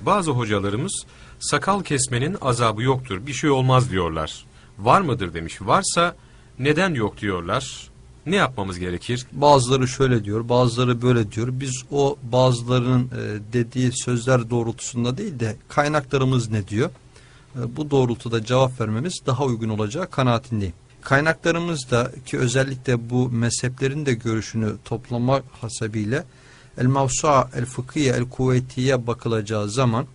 Bazı hocalarımız sakal kesmenin azabı yoktur, bir şey olmaz diyorlar. Var mıdır demiş. Varsa neden yok diyorlar. Ne yapmamız gerekir? Bazıları şöyle diyor, bazıları böyle diyor. Biz o bazılarının e, dediği sözler doğrultusunda değil de kaynaklarımız ne diyor? E, bu doğrultuda cevap vermemiz daha uygun olacağı kanaatindeyim. Kaynaklarımız da ki özellikle bu mezheplerin de görüşünü toplama hasebiyle El Mavsu'a El Fıkhiye El Kuvvetiye bakılacağı zaman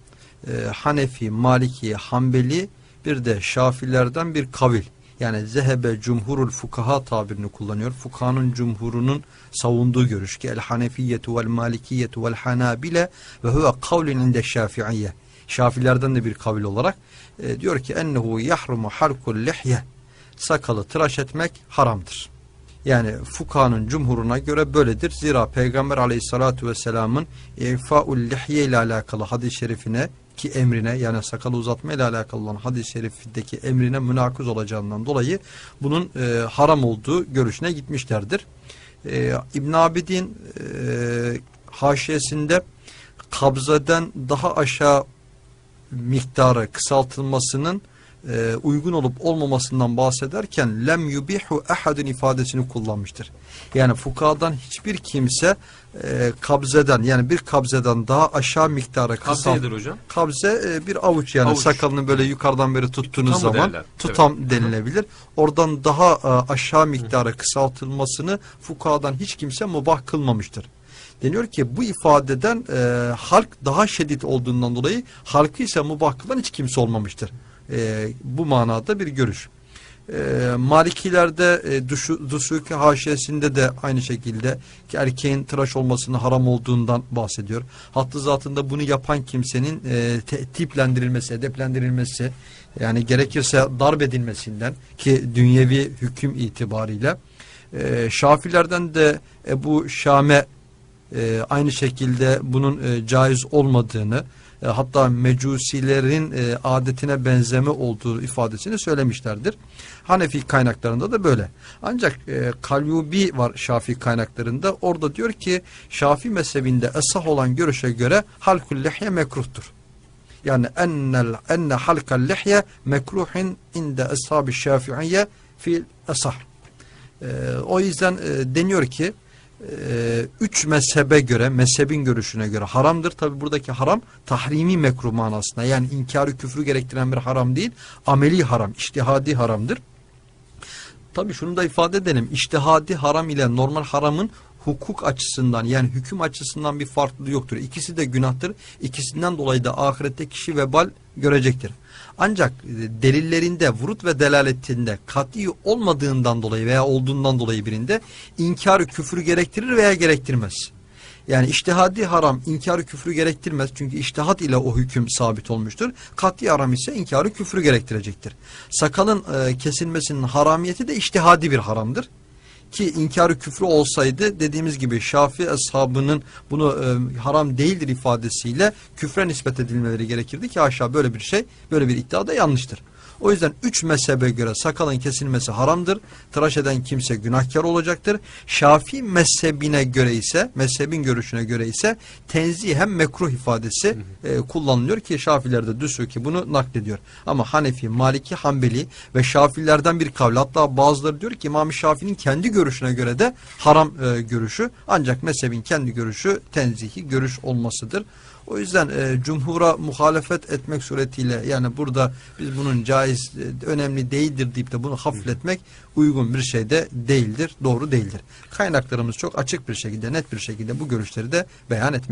e, Hanefi, Maliki, Hanbeli bir de Şafilerden bir kavil yani zehebe cumhurul fukaha tabirini kullanıyor. Fukahanın cumhurunun savunduğu görüş ki el hanefiyetu vel malikiyetu vel hanabile ve huve kavlin inde şafiiyye. Şafilerden de bir kavil olarak e, diyor ki ennehu yahrumu halkul lihye sakalı tıraş etmek haramdır. Yani fukahanın cumhuruna göre böyledir. Zira Peygamber aleyhissalatu vesselamın ifa'ul lihye ile alakalı hadis-i şerifine ki emrine yani sakalı uzatma ile alakalı olan hadis-i şerifindeki emrine münakız olacağından dolayı bunun e, haram olduğu görüşüne gitmişlerdir. E, İbn Abidin e, haşiyesinde kabzadan daha aşağı miktarı kısaltılmasının e, uygun olup olmamasından bahsederken lem yubihu ahadun ifadesini kullanmıştır. Yani fukadan hiçbir kimse e, kabzeden yani bir kabzeden daha aşağı kısalt nedir hocam? kabze e, bir avuç yani Avuç. sakalını böyle yukarıdan beri tuttuğunuz Tutam mı zaman derler? tutam denilebilir. Oradan daha e, aşağı miktarı kısaltılmasını fukadan hiç kimse mubah kılmamıştır. Deniyor ki bu ifadeden e, halk daha şiddet olduğundan dolayı halkı ise mubah kılan hiç kimse olmamıştır. E, bu manada bir görüş. E, Malikilerde e, Dusuki haşiyesinde de aynı şekilde ki erkeğin tıraş olmasının haram olduğundan bahsediyor. Hattı zatında bunu yapan kimsenin e, te- tiplendirilmesi, edeplendirilmesi yani gerekirse darp edilmesinden ki dünyevi hüküm itibariyle e, Şafilerden de Ebu Şame e, aynı şekilde bunun e, caiz olmadığını e, hatta mecusilerin e, adetine benzeme olduğu ifadesini söylemişlerdir. Hanefi kaynaklarında da böyle. Ancak e, Kalyubi var Şafi kaynaklarında. Orada diyor ki Şafi mezhebinde esah olan görüşe göre halkul lihye mekruhtur. Yani ennel enne halkal lihye mekruhin inde ashabi şafiiyye fil esah. E, o yüzden e, deniyor ki e, üç mezhebe göre, mezhebin görüşüne göre haramdır. Tabi buradaki haram tahrimi mekruh manasında. Yani inkarı küfrü gerektiren bir haram değil, ameli haram, iştihadi haramdır. Tabi şunu da ifade edelim. İştihadi haram ile normal haramın hukuk açısından yani hüküm açısından bir farklılığı yoktur. İkisi de günahtır. İkisinden dolayı da ahirette kişi vebal görecektir. Ancak e, delillerinde vurut ve delaletinde kat'i olmadığından dolayı veya olduğundan dolayı birinde inkarı küfrü gerektirir veya gerektirmez. Yani iştihadi haram inkarı küfrü gerektirmez. Çünkü iştihat ile o hüküm sabit olmuştur. Kat'i haram ise inkarı küfrü gerektirecektir. Sakalın e, kesilmesinin haramiyeti de iştihadi bir haramdır. Ki inkarı küfrü olsaydı dediğimiz gibi Şafii ashabının bunu e, haram değildir ifadesiyle küfre nispet edilmeleri gerekirdi ki aşağı böyle bir şey böyle bir iddia da yanlıştır. O yüzden üç mezhebe göre sakalın kesilmesi haramdır. Tıraş eden kimse günahkar olacaktır. Şafii mezhebine göre ise, mezhebin görüşüne göre ise tenzihen mekruh ifadesi e, kullanılıyor ki Şafilerde düsü ki bunu naklediyor. Ama Hanefi, Maliki, Hanbeli ve Şafilerden bir kavli. Hatta bazıları diyor ki İmam Şafii'nin kendi görüşüne göre de haram e, görüşü. Ancak mezhebin kendi görüşü tenzihi görüş olmasıdır. O yüzden e, cumhura muhalefet etmek suretiyle yani burada biz bunun caiz e, önemli değildir deyip de bunu hafifletmek uygun bir şey de değildir, doğru değildir. Kaynaklarımız çok açık bir şekilde, net bir şekilde bu görüşleri de beyan etmek.